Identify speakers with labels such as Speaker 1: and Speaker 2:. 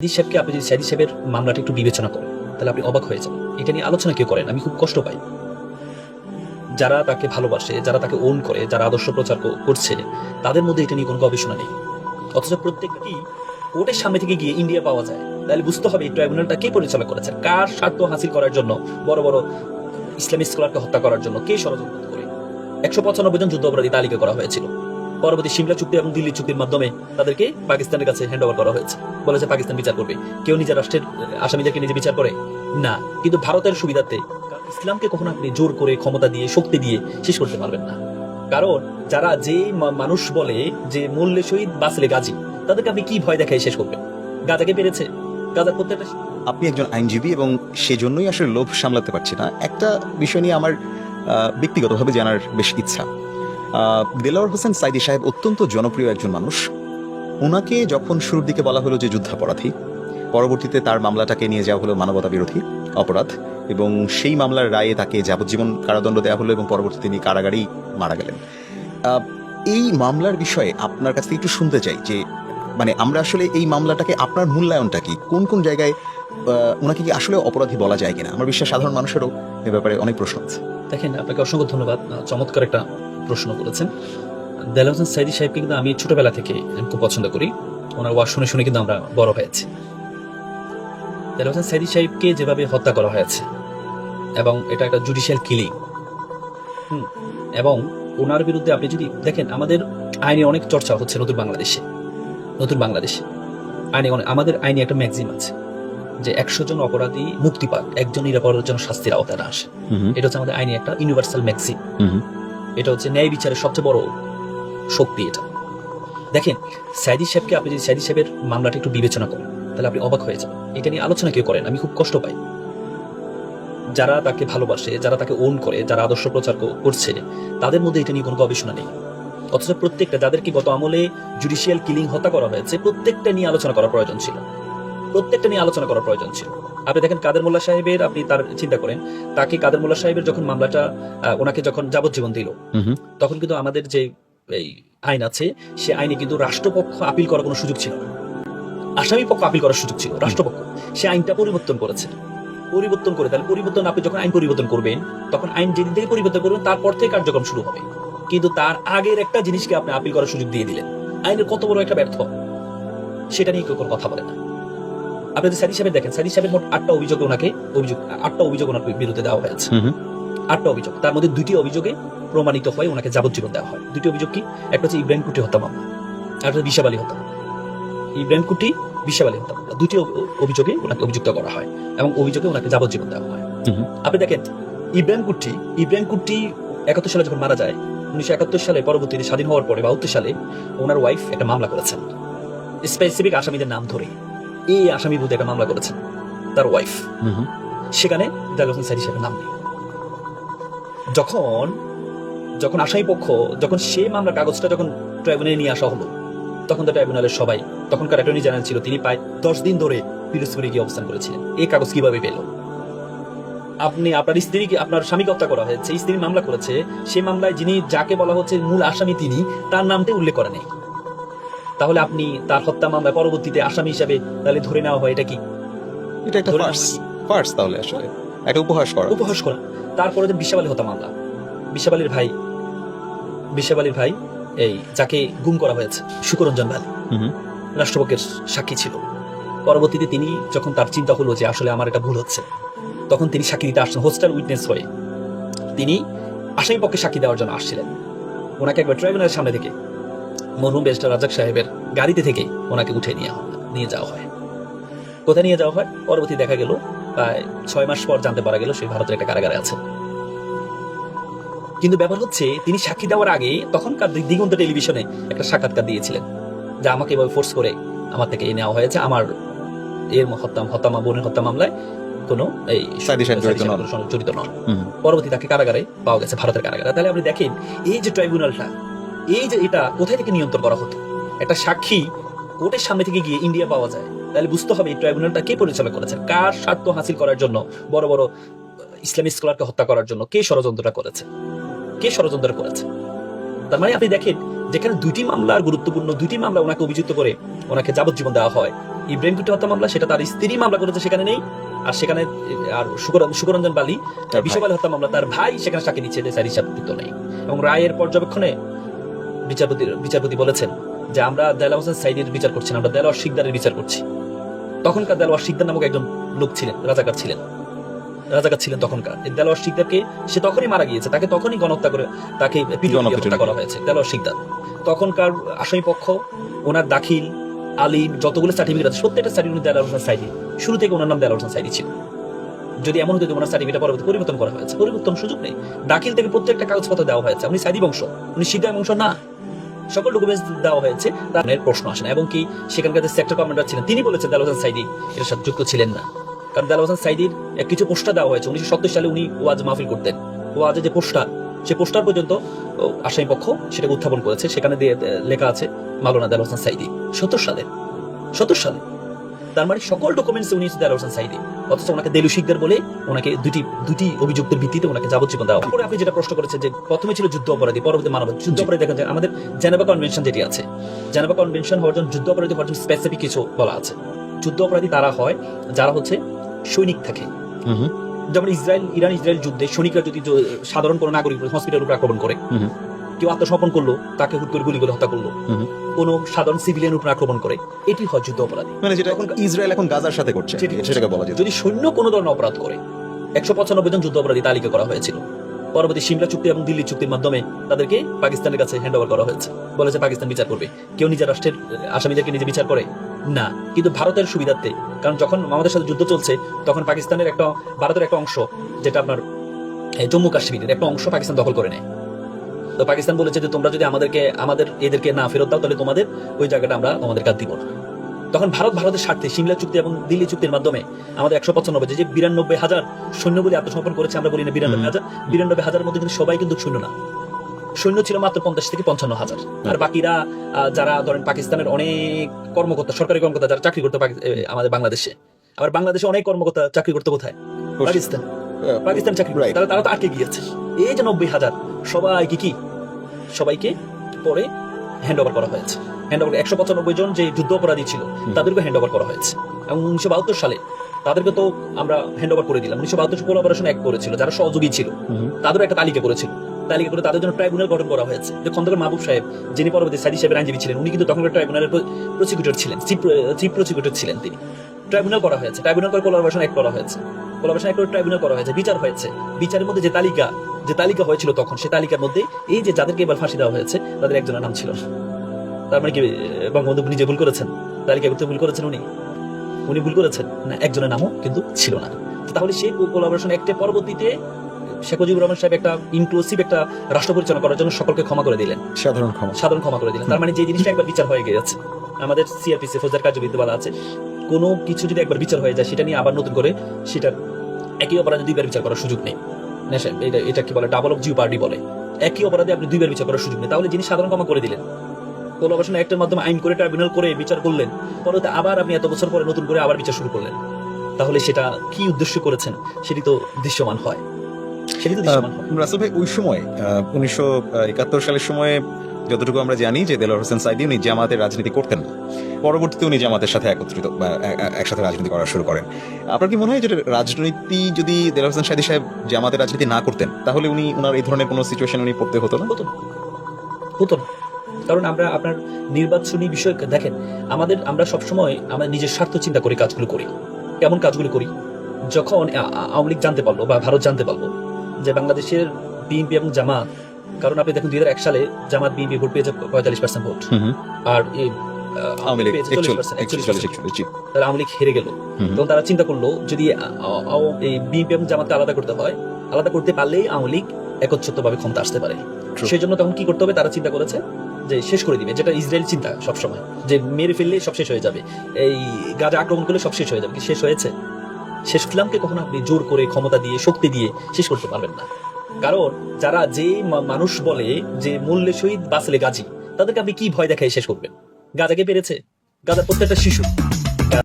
Speaker 1: সাইদি সাহেবকে আপনি যদি সাইদি সাহেবের মামলাটা একটু বিবেচনা করেন, তাহলে আপনি অবাক হয়ে যাবেন। এটা নিয়ে আলোচনা কেউ করেন আমি খুব কষ্ট পাই। যারা তাকে ভালোবাসে, যারা তাকে ওন করে, যারা আদর্শ প্রচার করছে, তাদের মধ্যে এটা নিয়ে কোনো গবেষণা নেই। অথচ প্রত্যেকটি কোর্টের সামনে থেকে গিয়ে ইন্ডিয়া পাওয়া যায়। তাহলে বুঝতে হবে এই ট্রাইব্যুনালটা কে পরিচালনা করেছে, কার স্বার্থ হাসিল করার জন্য, বড় বড় ইসলামিক স্কলারকে হত্যা করার জন্য কে ষড়যন্ত্র করে। একশো পঁচানব্বই জন যুদ্ধ অপরাধী তালিকা করা হয়েছিল। পরবর্তী সিমলা চুক্তি এবং দিল্লি চুক্তির মাধ্যমে তাদেরকে পাকিস্তানের কাছে হ্যান্ড ওভার করা হয়েছে। বলেছে পাকিস্তান বিচার করবে। কেউ নিজের রাষ্ট্রের আসামিদেরকে নিজে বিচার করে? না। কিন্তু ভারতের সুবিধাতে ইসলামকে কখনো আপনি জোর করে ক্ষমতা দিয়ে, শক্তি দিয়ে শেষ করতে পারবেন না। কারণ যারা যে মানুষ বলে যে মূল্যে শহীদ বাঁচলে গাজী, তাদেরকে আপনি কি ভয় দেখায় শেষ করবেন? গাজাকে পেরেছে। গাজার প্রত্যেকটা
Speaker 2: আপনি একজন আইনজীবী এবং সেজন্যই আসলে লোভ সামলাতে পারছি না। একটা বিষয় নিয়ে আমার ব্যক্তিগতভাবে জানার বেশ ইচ্ছা। দেলাওয়ার হোসেন সাইদি সাহেব অত্যন্ত জনপ্রিয় একজন মানুষ। ওনাকে যখন শুরুর দিকে বলা হলো যে যুদ্ধাপরাধী, পরবর্তীতে তার মামলাটাকে নিয়ে যাওয়া হলো মানবতা বিরোধী অপরাধ এবং সেই মামলার রায়ে তাকে যাবজ্জীবন কারাদণ্ড দেওয়া হলো এবং পরবর্তীতে তিনি কারাগারেই মারা গেলেন। এই মামলার বিষয়ে আপনার কাছ থেকে একটু শুনতে চাই যে মানে আমরা আসলে এই মামলাটাকে আপনার মূল্যায়নটা কি? কোন কোন জায়গায় ওনাকে কি আসলে অপরাধী বলা যায় কিনা? আমার বিশ্বাস সাধারণ মানুষেরও এ ব্যাপারে অনেক প্রশ্ন আছে।
Speaker 1: দেখেন, আপনাকে অসংখ্য ধন্যবাদ। চমৎকার একটা প্রশ্ন করেছেন। দেলার হোসেন সাইদি সাহেবকে কিন্তু আমি ছোটবেলা থেকে খুব পছন্দ করি। ওনার ওয়াজ শুনে শুনে কিন্তু আমরা বড় হয়েছি। দেলার হোসেন সাইদি সাহেবকে যেভাবে হত্যা করা হয়েছে এবং এটা একটা জুডিশিয়াল কিলিং এবং ওনার বিরুদ্ধে আপনি যদি দেখেন আমাদের আইনে অনেক চর্চা হচ্ছে নতুন বাংলাদেশে নতুন বাংলাদেশে। আইনে অনেক- আমাদের আইনে একটা ম্যাগজিম আছে যে একশো জন অপরাধী মুক্তি পাক একজন নিরাপরাধের জন্য শাস্তির আওতায় না আসে। এটা হচ্ছে আমাদের আইনে একটা ইউনিভার্সাল ম্যাক্সিম এটা হচ্ছে ন্যায় বিচারের সবচেয়ে বড় শক্তি এটা। দেখেন সাইদি সাহেবকে আপনি যদি সাইদি সাহেবের মামলাটা একটু বিবেচনা করেন, তাহলে আপনি অবাক হয়ে যাবেন। এটা নিয়ে আলোচনা কেউ করেন, আমি খুব কষ্ট পাই। যারা তাকে ভালোবাসে, যারা তাকে ওন করে, যারা আদর্শ প্রচার করছে, তাদের মধ্যে এটা নিয়ে কোনো গবেষণা নেই। অথচ প্রত্যেকটা, যাদেরকে গত আমলে জুডিশিয়াল কিলিং হত্যা করা হয়েছে, প্রত্যেকটা নিয়ে আলোচনা করা প্রয়োজন ছিল। প্রত্যেকটা নিয়ে আলোচনা করা প্রয়োজন ছিল। আপনি দেখেন কাদের মোল্লা সাহেবের আপনি তার চিন্তা করেন তাকে কাদের মোল্লা সাহেবের যখন মামলাটা ওনাকে যখন যাবজ্জীবন দিল তখন কিন্তু আমাদের যে এই আইন আছে সে আইনে কিন্তু রাষ্ট্রপক্ষ আপিল করার কোনো সুযোগ ছিল না। আসামি পক্ষ আপিল করার সুযোগ ছিল রাষ্ট্রপক্ষ। সে আইনটা পরিবর্তন করেছে। পরিবর্তন করে তাহলে পরিবর্তন আপনি যখন আইন পরিবর্তন করবেন তখন আইন যেদিন থেকে পরিবর্তন করবেন তারপর থেকে কার্যক্রম শুরু হবে। কিন্তু তার আগের একটা জিনিসকে আপনি আপিল করার সুযোগ দিয়ে দিলেন। আইনের কত বড় একটা ব্যর্থ। সেটা নিয়ে কেউ কথা বলে না। আপনি যদি সাহেব দেখেন সাদি সাহেবের মোট আটটা অভিযোগ ওনাকে অভিযোগ আটটা অভিযোগ ওনার বিরুদ্ধে দেওয়া হয়েছে। আটটা অভিযোগ। তার মধ্যে দুটি অভিযোগে প্রমাণিত হয় ওনাকে যাবজ্জীবন দেওয়া হয়। দুটি অভিযোগ কি? একটা হচ্ছে ইব্রাহিম কুটি হত্যা মামলা আর একটা বিশাব আলী হত্যা ইব্রাহিম কুটি বিশাব আলী হত্যা মামলা দুটি অভিযোগে ওনাকে অভিযুক্ত করা হয় এবং অভিযোগে ওনাকে যাবজ্জীবন দেওয়া হয়। আপনি দেখেন ইব্রাহিম কুটি ইব্রাহিম কুটি একাত্তর সালে যখন মারা যায় উনিশশো একাত্তর সালে পরবর্তীতে স্বাধীন হওয়ার পরে বাহাত্তর সালে ওনার ওয়াইফ একটা মামলা করেছেন। স্পেসিফিক আসামিদের নাম ধরে এই আসামি বিরুদ্ধে একটা মামলা করেছেন তার ওয়াইফ সেখানে দেলার হোসেন সাইদি সাহেবের নাম নেই। যখন যখন আসামি পক্ষ যখন সে মামলার কাগজটা যখন ট্রাইব্যুনালে নিয়ে আসা হলো তখন তো ট্রাইব্যুনালের সবাই তখনকার অ্যাটর্নি জেনারেল ছিল তিনি প্রায় দশ দিন ধরে পিরোজপুরে গিয়ে অবস্থান করেছিলেন। এই কাগজ কীভাবে পেল? আপনি আপনার স্ত্রীকে আপনার স্বামীকে হত্যা করা হয়েছে স্ত্রী মামলা করেছে সেই মামলায় যিনি যাকে বলা হচ্ছে মূল আসামি তিনি তার নামতে উল্লেখ করা নেই। তাহলে আপনি তার হত্যা মামলায় পরবর্তীতে আসামি হিসাবে তাহলে ধরে নেওয়া হয় এটা কি?
Speaker 2: এটা একটা ফার্স। ফার্স তাহলে আসলে। একটা উপহাস করা।
Speaker 1: উপহাস করা। তারপরে যে বিশাবালী হত্যা মামলা। বিশাবালীর ভাই বিশাবালীর ভাই এই যাকে গুম করা হয়েছে সুকরঞ্জন ভাই রাষ্ট্রপক্ষের সাক্ষী ছিল। পরবর্তীতে তিনি যখন তার চিন্তা হলো যে আসলে আমার এটা ভুল হচ্ছে তখন তিনি সাক্ষী দিতে আসছেন হোস্টাল উইটনেস হয়ে। তিনি আসামি পক্ষে সাক্ষী দেওয়ার জন্য আসছিলেন। ওনাকে একবার ট্রাইব্যুনালের সামনে থেকে মরহুম বেস্টার রাজাক সাহেবের গাড়িতে থেকে ওনাকে উঠে নিয়ে নিয়ে যাওয়া হয়। কোথায় নিয়ে যাওয়া হয়? পরবর্তী দেখা গেল প্রায় ছয় মাস পর জানতে পারা গেল সেই ভারতের একটা কারাগারে আছে। কিন্তু ব্যাপার হচ্ছে তিনি সাক্ষী দেওয়ার আগে তখনকার দিগন্ত টেলিভিশনে একটা সাক্ষাৎকার দিয়েছিলেন যে আমাকে এভাবে ফোর্স করে আমার থেকে এ নেওয়া হয়েছে। আমার এর হত্যা হত্যা বোনের হত্যা মামলায় কোনো এই
Speaker 2: জড়িত নন।
Speaker 1: পরবর্তী তাকে কারাগারে পাওয়া গেছে ভারতের কারাগারে। তাহলে আপনি দেখেন এই যে ট্রাইব্যুনালটা এই যে এটা কোথায় থেকে নিয়ন্ত্রণ করা হতো? একটা সাক্ষী কোর্টের সামনে থেকে গিয়ে ইন্ডিয়া পাওয়া যায়। তাহলে বুঝতে হবে এই ট্রাইব্যুনালটা কে পরিচালনা করেছে কার স্বার্থ হাসিল করার জন্য বড় বড় ইসলামিক স্কলারকে হত্যা করার জন্য কে ষড়যন্ত্রটা করেছে? কে ষড়যন্ত্র করেছে? তার মানে আপনি দেখেন যেখানে দুইটি মামলার গুরুত্বপূর্ণ দুইটি মামলা ওনাকে অভিযুক্ত করে ওনাকে যাবজ্জীবন দেওয়া হয় ইব্রাহিম কুটি হত্যা মামলা সেটা তার স্ত্রী মামলা করেছে সেখানে নেই। আর সেখানে আর সুকরঞ্জন বালি বিশ্বপ হত্যা মামলা তার ভাই সেখানে সাক্ষী দিচ্ছে স্যার হিসাব নেই। এবং রায়ের পর্যবেক্ষণে বিচারপতি বিচারপতি বলেছেন যে আমরা দেলা হোসেন সাইদের বিচার করছি না আমরা দেলোয়ার শিকদারের বিচার করছি। তখনকার দেলোয়ার শিকদার নামক একজন লোক ছিলেন রাজাকার ছিলেন। রাজাকার ছিলেন তখনকার। দেলোয়ার শিকদারকে সে তখনই মারা গিয়েছে তাকে তখনই গণহত্যা করে তাকে হত্যা করা হয়েছে দেলোয়ার শিকদার তখনকার আসামি পক্ষ ওনার দাখিল আলিম যতগুলো সার্টিফিকেট আছে প্রত্যেকটা সার্টিফিকেট দেলোয়ার হোসেন সাইদি শুরু থেকে ওনার নাম দেলোয়ার হোসেন সাইদি ছিল। যদি এমন হতো ওনার সার্টিফিকেট পরবর্তী পরিবর্তন করা হয়েছে পরিবর্তন সুযোগ নেই। দাখিল থেকে প্রত্যেকটা কাগজপত্র দেওয়া হয়েছে। উনি সাইদি বংশ। উনি সিদ্ধা বংশ না। সকল ডকুমেন্টস দেওয়া হয়েছে, তার প্রশ্ন আসে না। এবং কি সেখানকার যে সেক্টর কমান্ডার ছিলেন, তিনি বলেছেন দাল হোসেন সাইদি এর সাথে যুক্ত ছিলেন না। কারণ দাল হোসেন সাইদির কিছু পোস্টার দেওয়া হয়েছে, উনিশশো সত্তর সালে উনি ওয়াজ মাহফিল করতেন। ওয়াজে যে পোস্টার সে পোস্টার পর্যন্ত আসামি পক্ষ সেটা উত্থাপন করেছে। সেখানে দিয়ে লেখা আছে মালোনা দাল হোসেন সাইদি। সত্তর সালে সত্তর সালে তার মানে সকল ডকুমেন্টস উনি দাল হোসেন সাইদি অথচ ওনাকে দেলু শিকদার বলে ওনাকে দুটি দুটি অভিযুক্তের ভিত্তিতে ওনাকে যাবজ্জীবন দেওয়া। তারপরে আপনি যেটা প্রশ্ন করেছেন যে প্রথমে ছিল যুদ্ধ অপরাধী পরবর্তী মানব যুদ্ধ অপরাধী দেখেন যে আমাদের জেনেভা কনভেনশন যেটি আছে জেনেভা কনভেনশন হওয়ার জন্য যুদ্ধ অপরাধী হওয়ার জন্য স্পেসিফিক কিছু বলা আছে। যুদ্ধ অপরাধী তারা হয় যারা হচ্ছে সৈনিক থাকে। যেমন ইসরায়েল ইরান ইসরায়েল যুদ্ধে সৈনিকরা যদি সাধারণ কোনো নাগরিক হসপিটাল উপর আক্রমণ করে। কেউ আত্মসমর্পণ করল তাকে হুট করে গুলি করে হত্যা করল। কোনো সাধারণ সিভিলিয়ান উপর আক্রমণ করে এটি হয় যুদ্ধ অপরাধী।
Speaker 2: মানে যেটা এখন ইসরায়েল এখন গাজার সাথে করছে সেটাকে বলা যেত
Speaker 1: যদি সৈন্য কোনো ধরনের অপরাধ করে একশো পঁচানব্বই জন যুদ্ধ অপরাধী তালিকা করা হয়েছিল। পরবর্তী সিমলা চুক্তি এবং দিল্লি চুক্তির মাধ্যমে তাদেরকে পাকিস্তানের কাছে হ্যান্ড ওভার করা হয়েছে। বলেছে পাকিস্তান বিচার করবে। কেউ নিজের রাষ্ট্রের আসামিদেরকে নিজে বিচার করে? না। কিন্তু ভারতের সুবিধার্থে কারণ যখন আমাদের সাথে যুদ্ধ চলছে তখন পাকিস্তানের একটা ভারতের একটা অংশ যেটা আপনার জম্মু কাশ্মীরের একটা অংশ পাকিস্তান দখল করে নেয়। তো পাকিস্তান বলেছে যে তোমরা যদি আমাদেরকে আমাদের এদেরকে না ফেরত দাও তাহলে তোমাদের ওই জায়গাটা আমরা তোমাদের কাজ দিব তখন ভারত ভারতের স্বার্থে সিমলা চুক্তি এবং দিল্লি চুক্তির মাধ্যমে আমাদের একশো পঁচানব্বই যে বিরানব্বই হাজার সৈন্য বলে আত্মসমর্পণ করেছে আমরা বলি না বিরানব্বই হাজার বিরানব্বই হাজারের মধ্যে কিন্তু সবাই কিন্তু সৈন্য না। সৈন্য ছিল মাত্র পঞ্চাশ থেকে পঞ্চান্ন হাজার। আর বাকিরা যারা ধরেন পাকিস্তানের অনেক কর্মকর্তা সরকারি কর্মকর্তা যারা চাকরি করতে আমাদের বাংলাদেশে আবার বাংলাদেশে অনেক কর্মকর্তা চাকরি করতে কোথায়? পাকিস্তান। পাকিস্তান চাকরি তারা তো আটকে গিয়েছে। এই যে নব্বই হাজার সবাই কি কি সবাইকে পরে হ্যান্ড ওভার করা হয়েছে। হ্যান্ড ওভার একশো পঁচানব্বই জন যে যুদ্ধ অপরাধী ছিল তাদেরকে হ্যান্ড ওভার করা হয়েছে। এবং উনিশশো বাহাত্তর সালে তাদেরকে তো আমরা হ্যান্ড ওভার করে দিলাম। উনিশশো বাহাত্তর কোলাবোরেশন এক করেছিল যারা সহযোগী ছিল। তাদেরও একটা তালিকা করেছিল। তালিকা করে তাদের জন্য ট্রাইব্যুনাল গঠন করা হয়েছে। যে খন্দকার মাহবুব সাহেব যিনি পরবর্তী সাইদি সাহেবের আইনজীবী ছিলেন উনি কিন্তু তখনকার ট্রাইব্যুনালের প্রসিকিউটর ছিলেন চিফ প্রসিকিউটর ছিলেন তিনি। ট্রাইব্যুনাল করা হয়েছে। ট্রাইব্যুনাল করে কোলাবোরেশন এক করা হয়েছে। কোলাবোরেশন এক করে ট্রাইব্যুনাল করা হয়েছে বিচার হয়েছে। বিচারের মধ্যে যে তালিকা যে তালিকা হয়েছিল তখন সে তালিকার মধ্যে এই যে যাদেরকে এবার ফাঁসি দেওয়া হয়েছে তাদের একজনের নাম ছিল। তার মানে কি বঙ্গবন্ধু নিজে ভুল করেছেন? তালিকা করতে ভুল করেছেন উনি? উনি ভুল করেছেন? না একজনের নামও কিন্তু ছিল না। তাহলে সেই কোলাবোরেশন একটা পরবর্তীতে শেখ মুজিবুর রহমান সাহেব একটা ইনক্লুসিভ একটা রাষ্ট্র পরিচালনা করার জন্য সকলকে ক্ষমা করে দিলেন।
Speaker 2: সাধারণ ক্ষমা।
Speaker 1: সাধারণ ক্ষমা করে দিলেন। তার মানে যে জিনিসটা একবার বিচার হয়ে গেছে আমাদের সিআরপিসি ফৌজদার কার্যবিদ্যা বলা আছে কোনো কিছু যদি একবার বিচার হয়ে যায় সেটা নিয়ে আবার নতুন করে সেটার একই অপরাধে দুইবার বিচার করার সুযোগ নেই। এটা এটা কি বলে? ডাবল অফ জিও পার্টি বলে। একই অপরাধে আপনি দুইবার বিচার করার সুযোগ নেই। তাহলে যিনি সাধারণ ক্ষমা করে দিলেন কোলাবোরেশন একটার মাধ্যমে আইন করে ট্রাইব্যুনাল করে বিচার করলেন পরে আবার আপনি এত বছর পরে নতুন করে আবার বিচার শুরু করলেন তাহলে সেটা কি উদ্দেশ্য করেছেন? সেটি তো দৃশ্যমান হয়। সেটি তো দৃশ্যমান হয়।
Speaker 2: রাসেল ভাই ওই সময় উনিশশো একাত্তর সালের সময় যতটুকু আমরা জানি যে দেলোয়ার হোসেন সাইদি উনি জামাতের রাজনীতি করতেন না। পরবর্তীতে উনি জামাতের সাথে একত্রিত, বা একসাথে রাজনীতি করা শুরু করেন। আপনার কি মনে হয় যে রাজনীতি যদি দেলোয়ার হোসেন সাইদি সাহেব জামাতের রাজনীতি না করতেন, তাহলে উনি ওনার এই ধরনের কোনো সিচুয়েশন উনি পড়তে হতো না?
Speaker 1: হতো হতো না। কারণ আমরা আপনার নির্বাচনী বিষয়, দেখেন, আমাদের, আমরা সবসময় আমাদের নিজের স্বার্থ চিন্তা করে কাজগুলো করি। কেমন কাজগুলো করি? যখন আওয়ামী লীগ জানতে পারল বা ভারত জানতে পারল যে বাংলাদেশের বিএনপি এবং জামাত কারণ আপনি দেখুন দুই সালে জামাত বিএনপি ভোট পেয়েছে পঁয়তাল্লিশ পার্সেন্ট ভোট আর
Speaker 2: আওয়ামী লীগ
Speaker 1: পেয়েছে 40%
Speaker 2: একচল্লিশ
Speaker 1: 41%
Speaker 2: একচল্লিশ জি
Speaker 1: তাহলে আওয়ামী লীগ হেরে গেল তখন তারা চিন্তা করল যদি বিএনপি এবং জামাতকে আলাদা করতে হয় আলাদা করতে পারলেই আওয়ামী লীগ একচ্ছত্রভাবে ক্ষমতা আসতে পারে সেই জন্য তখন কি করতে হবে তারা চিন্তা করেছে যে শেষ করে দিবে যেটা ইসরায়েল চিন্তা সবসময় যে মেরে ফেললে সব শেষ হয়ে যাবে এই গাজা আক্রমণ করলে সব শেষ হয়ে যাবে শেষ হয়েছে শেষ ইসলামকে কখনো আপনি জোর করে ক্ষমতা দিয়ে শক্তি দিয়ে শেষ করতে পারবেন না কারণ যারা যে মানুষ বলে যে মূল্যে শহীদ বাঁচলে গাজী, তাদেরকে আপনি কি ভয় দেখায় শেষ করবেন? গাজাকে পেরেছে? গাজা প্রত্যেকটা শিশু।